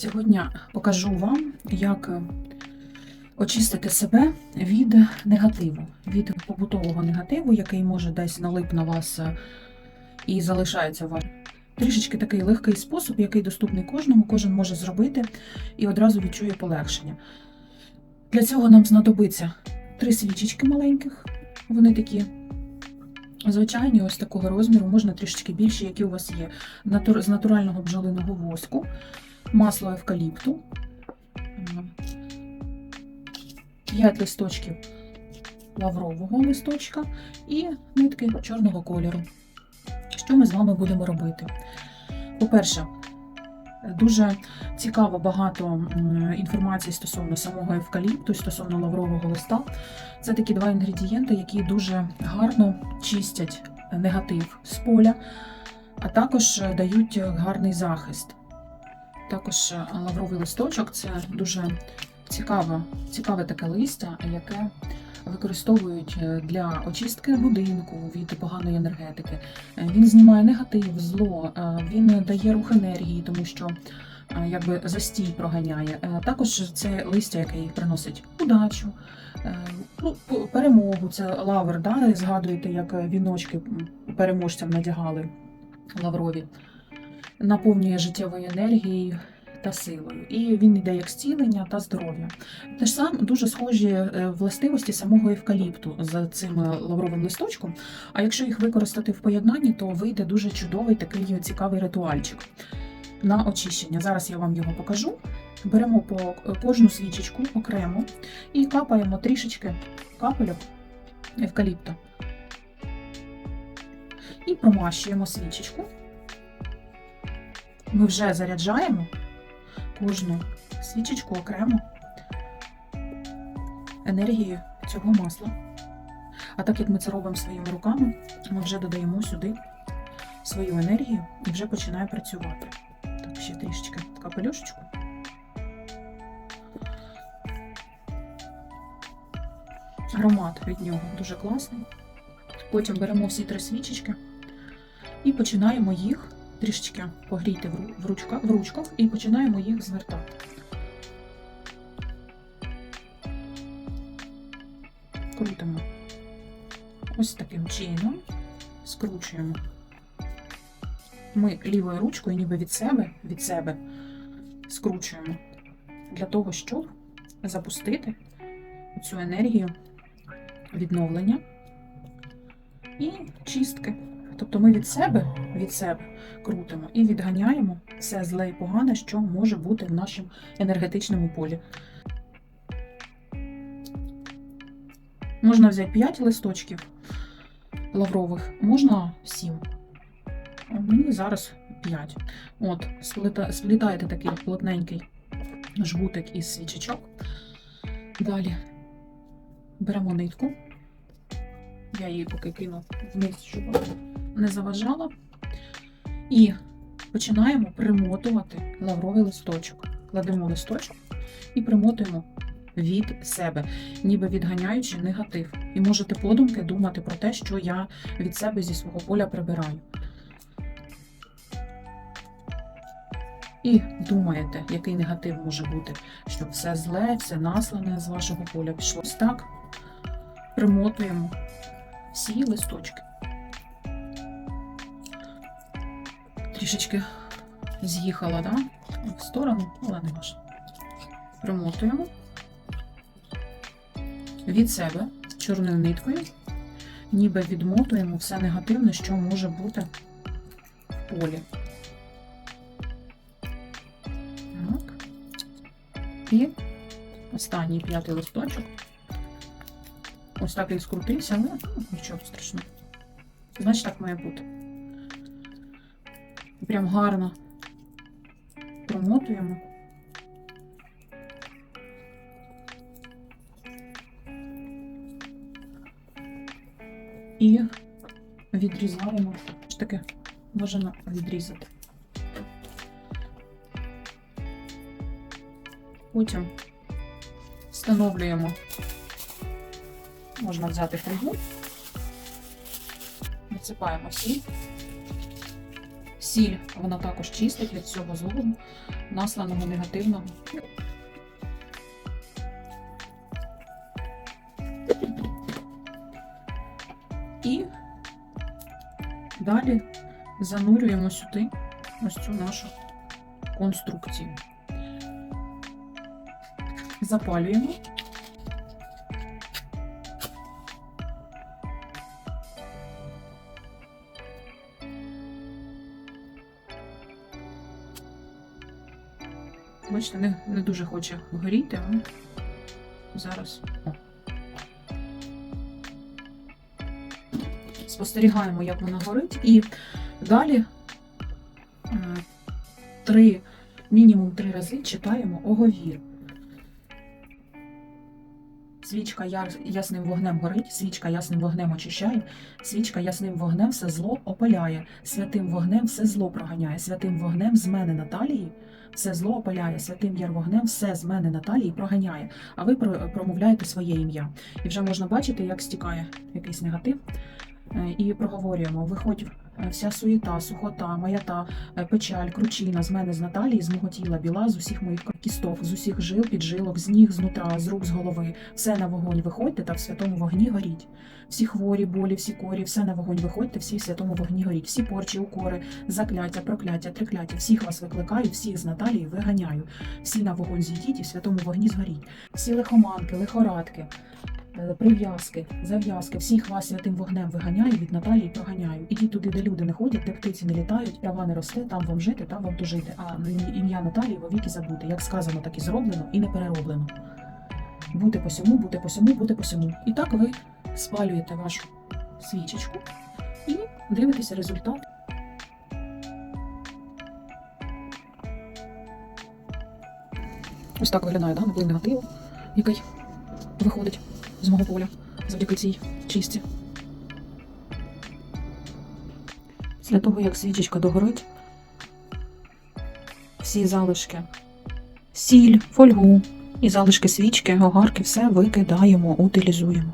Сьогодні покажу вам, як е, очистити себе від негативу, від побутового негативу, який може десь налип на вас е, і залишається у вас. Трішечки такий легкий спосіб, який доступний кожному, кожен може зробити і одразу відчує полегшення. Для цього нам знадобиться три свічечки маленьких, вони такі звичайні, ось такого розміру, можна трішечки більші, які у вас є, з натурального бджолиного воску масло евкаліпту, 5 листочків лаврового листочка і нитки чорного кольору. Що ми з вами будемо робити? По-перше, дуже цікаво багато інформації стосовно самого евкаліпту, стосовно лаврового листа. Це такі два інгредієнти, які дуже гарно чистять негатив з поля, а також дають гарний захист. Також е, лавровий листочок це дуже цікаве, цікаве таке листя, яке використовують е, для очистки будинку від поганої енергетики. Е, Він знімає негатив, зло, він дає рух енергії, тому що якби застій проганяє. Також це листя, який приносить удачу, ну, перемогу. Це лавр, да? згадуєте, як віночки переможцям надягали лаврові наповнює життєвою енергією та силою. І він йде як зцілення та здоров'я. Те ж саме дуже схожі е, властивості самого евкаліпту з цим е, лавровим листочком. А якщо їх використати в поєднанні, то вийде дуже чудовий такий цікавий ритуальчик на очищення. Зараз я вам його покажу. Беремо по е, кожну свічечку окремо і капаємо трішечки капельок евкаліпту. І промащуємо свічечку ми вже заряджаємо кожну свічечку окремо енергією цього масла. А так як ми це робимо своїми руками, ми вже додаємо сюди свою енергію і вже починає працювати. Так, ще трішечки капелюшечку. Аромат від нього дуже класний. Потім беремо всі три свічечки і починаємо їх трішечки погрійте в, ру- в, ручка, в ручках і починаємо їх звертати. Крутимо ось таким чином, скручуємо. Ми лівою ручкою, ніби від себе, від себе скручуємо для того, щоб запустити цю енергію відновлення і чистки. Тобто ми від себе, від себе крутимо і відганяємо все зле і погане, що може бути в нашому енергетичному полі. Можна взяти 5 листочків лаврових, можна 7. Мені зараз 5. От, сплітаєте такий плотненький жгутик із свічечок. Далі беремо нитку. Я її поки кину вниз, щоб не заважала. І починаємо примотувати лавровий листочок. Кладемо листочок і примотуємо від себе, ніби відганяючи негатив. І можете подумки думати про те, що я від себе зі свого поля прибираю. І думаєте, який негатив може бути, щоб все зле, все наслане з вашого поля пішло. Ось так примотуємо всі листочки. Трішечки з'їхала, да? в сторону, але не важно. Примотуємо від себе чорною ниткою, ніби відмотуємо все негативне, що може бути в полі. Так. І останній п'ятий листочок. Ось так він скрутився, але ну, нічого страшного. Значить, так має бути. Прям гарно промотуємо. І відрізаємо. Ж таки можемо відрізати. Потім встановлюємо Можна взяти фольгу, насипаємо сіль. Сіль вона також чистить від всього злого. насланого негативного. І далі занурюємо сюди ось цю нашу конструкцію. Запалюємо. Бачите, не, не дуже хоче горіти, але зараз. Спостерігаємо, як вона горить, і далі е, три, мінімум три рази читаємо оговір. Свічка яр ясним вогнем горить, свічка ясним вогнем очищає, свічка ясним вогнем все зло опаляє, святим вогнем все зло проганяє, святим вогнем з мене Наталії все зло опаляє, святим яр вогнем все з мене Наталії проганяє. А ви про- промовляєте своє ім'я. І вже можна бачити, як стікає якийсь негатив. Е, І проговорюємо: виходь е, вся суєта, сухота, маята, е, печаль, кручина з мене з Наталії, з мого тіла біла, з усіх моїх кісток, з усіх жил, піджилок, з ніг, з нутра, з рук, з голови. Все на вогонь виходьте та в святому вогні горіть. Всі хворі, болі, всі корі, все на вогонь виходьте, всі в святому вогні горіть. Всі порчі, укори, закляття, прокляття, трикляття. Всіх вас викликаю, всіх з Наталії виганяю. Всі на вогонь зійдіть і в святому вогні згоріть. Всі лихоманки, лихорадки. Е, Прив'язки, зав'язки, всіх вас святим вогнем виганяю, від Наталії проганяю. Ідіть туди, де люди не ходять, де птиці не літають, трава не росте, там вам жити, там вам тужити. А ім'я Наталії вовіки забути. Як сказано, так і зроблено і не перероблено. Бути по сьому, бути по сьому, бути по сьому. І так ви спалюєте вашу свічечку і дивитеся результат. Ось так виглядає, да, наплив негативу, який виходить з мого поля завдяки цій чисті. Після того, як свічечка догорить, всі залишки, сіль, фольгу і залишки свічки, огарки, все викидаємо, утилізуємо.